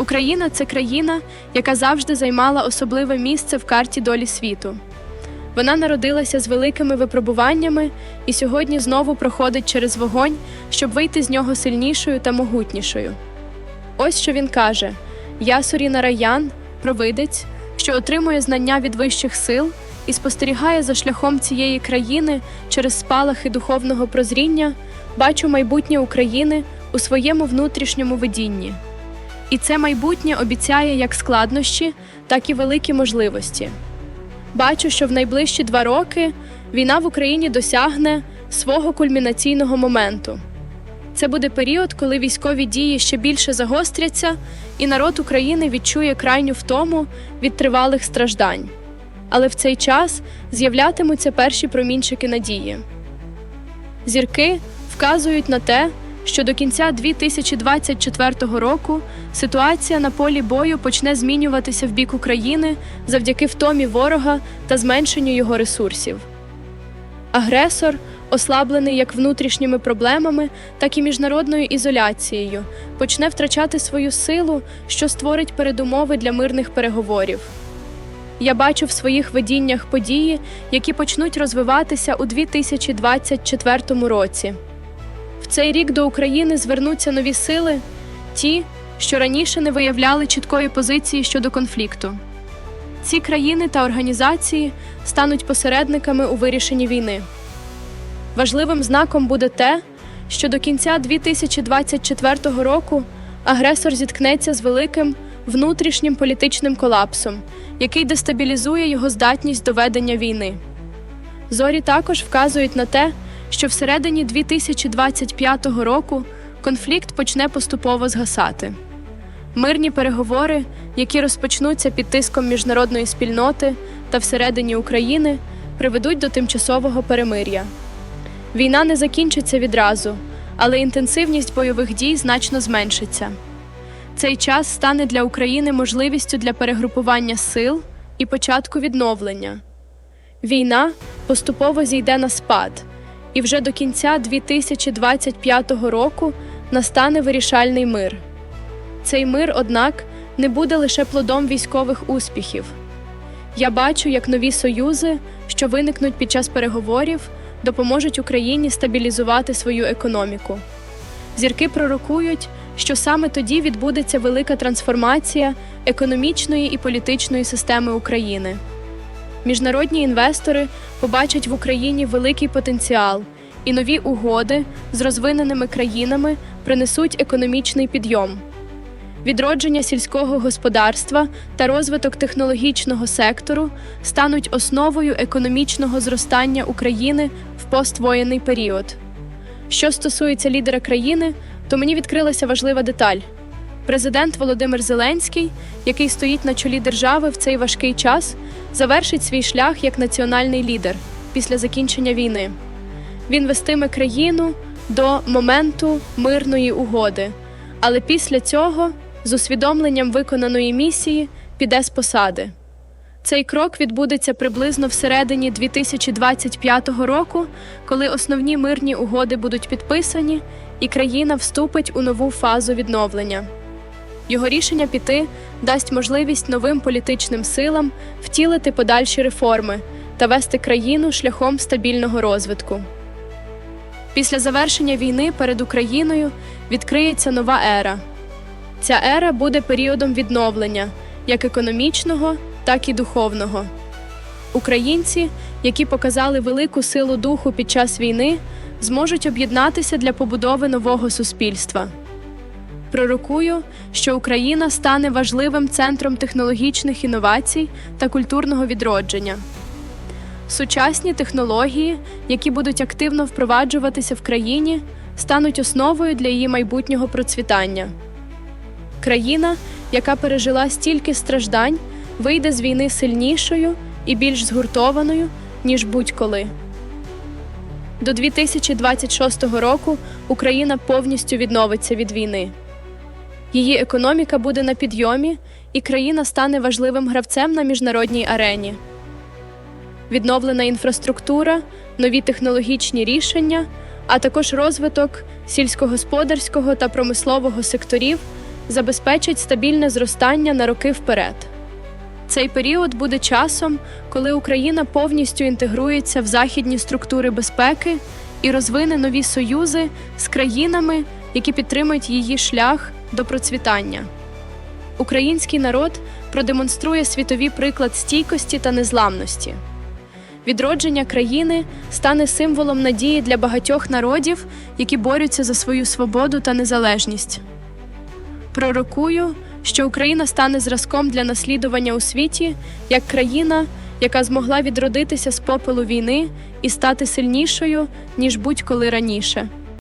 Україна це країна, яка завжди займала особливе місце в карті долі світу. Вона народилася з великими випробуваннями і сьогодні знову проходить через вогонь, щоб вийти з нього сильнішою та могутнішою. Ось що він каже: Я Суріна Раян, провидець, що отримує знання від вищих сил і спостерігає за шляхом цієї країни через спалахи духовного прозріння, бачу майбутнє України у своєму внутрішньому видінні. І це майбутнє обіцяє як складнощі, так і великі можливості. Бачу, що в найближчі два роки війна в Україні досягне свого кульмінаційного моменту. Це буде період, коли військові дії ще більше загостряться, і народ України відчує крайню втому від тривалих страждань. Але в цей час з'являтимуться перші промінчики надії. Зірки вказують на те, що до кінця 2024 року ситуація на полі бою почне змінюватися в бік України завдяки втомі ворога та зменшенню його ресурсів. Агресор, ослаблений як внутрішніми проблемами, так і міжнародною ізоляцією, почне втрачати свою силу, що створить передумови для мирних переговорів. Я бачу в своїх видіннях події, які почнуть розвиватися у 2024 році. В цей рік до України звернуться нові сили, ті, що раніше не виявляли чіткої позиції щодо конфлікту. Ці країни та організації стануть посередниками у вирішенні війни. Важливим знаком буде те, що до кінця 2024 року агресор зіткнеться з великим внутрішнім політичним колапсом, який дестабілізує його здатність до ведення війни. Зорі також вказують на те, що всередині 2025 року конфлікт почне поступово згасати. Мирні переговори, які розпочнуться під тиском міжнародної спільноти та всередині України, приведуть до тимчасового перемир'я. Війна не закінчиться відразу, але інтенсивність бойових дій значно зменшиться. Цей час стане для України можливістю для перегрупування сил і початку відновлення. Війна поступово зійде на спад, і вже до кінця 2025 року настане вирішальний мир. Цей мир, однак, не буде лише плодом військових успіхів. Я бачу, як нові союзи, що виникнуть під час переговорів, допоможуть Україні стабілізувати свою економіку. Зірки пророкують, що саме тоді відбудеться велика трансформація економічної і політичної системи України. Міжнародні інвестори побачать в Україні великий потенціал, і нові угоди з розвиненими країнами принесуть економічний підйом. Відродження сільського господарства та розвиток технологічного сектору стануть основою економічного зростання України в поствоєнний період. Що стосується лідера країни, то мені відкрилася важлива деталь. Президент Володимир Зеленський, який стоїть на чолі держави в цей важкий час, завершить свій шлях як національний лідер після закінчення війни. Він вестиме країну до моменту мирної угоди, але після цього, з усвідомленням виконаної місії, піде з посади. Цей крок відбудеться приблизно всередині 2025 року, коли основні мирні угоди будуть підписані, і країна вступить у нову фазу відновлення. Його рішення піти дасть можливість новим політичним силам втілити подальші реформи та вести країну шляхом стабільного розвитку. Після завершення війни перед Україною відкриється нова ера. Ця ера буде періодом відновлення як економічного, так і духовного. Українці, які показали велику силу духу під час війни, зможуть об'єднатися для побудови нового суспільства. Пророкую, що Україна стане важливим центром технологічних інновацій та культурного відродження. Сучасні технології, які будуть активно впроваджуватися в країні, стануть основою для її майбутнього процвітання. Країна, яка пережила стільки страждань, вийде з війни сильнішою і більш згуртованою, ніж будь-коли. До 2026 року Україна повністю відновиться від війни. Її економіка буде на підйомі, і країна стане важливим гравцем на міжнародній арені. Відновлена інфраструктура, нові технологічні рішення, а також розвиток сільськогосподарського та промислового секторів забезпечать стабільне зростання на роки вперед. Цей період буде часом, коли Україна повністю інтегрується в західні структури безпеки і розвине нові союзи з країнами, які підтримують її шлях до процвітання. Український народ продемонструє світовий приклад стійкості та незламності. Відродження країни стане символом надії для багатьох народів, які борються за свою свободу та незалежність. Пророкую, що Україна стане зразком для наслідування у світі як країна, яка змогла відродитися з попелу війни і стати сильнішою, ніж будь-коли раніше.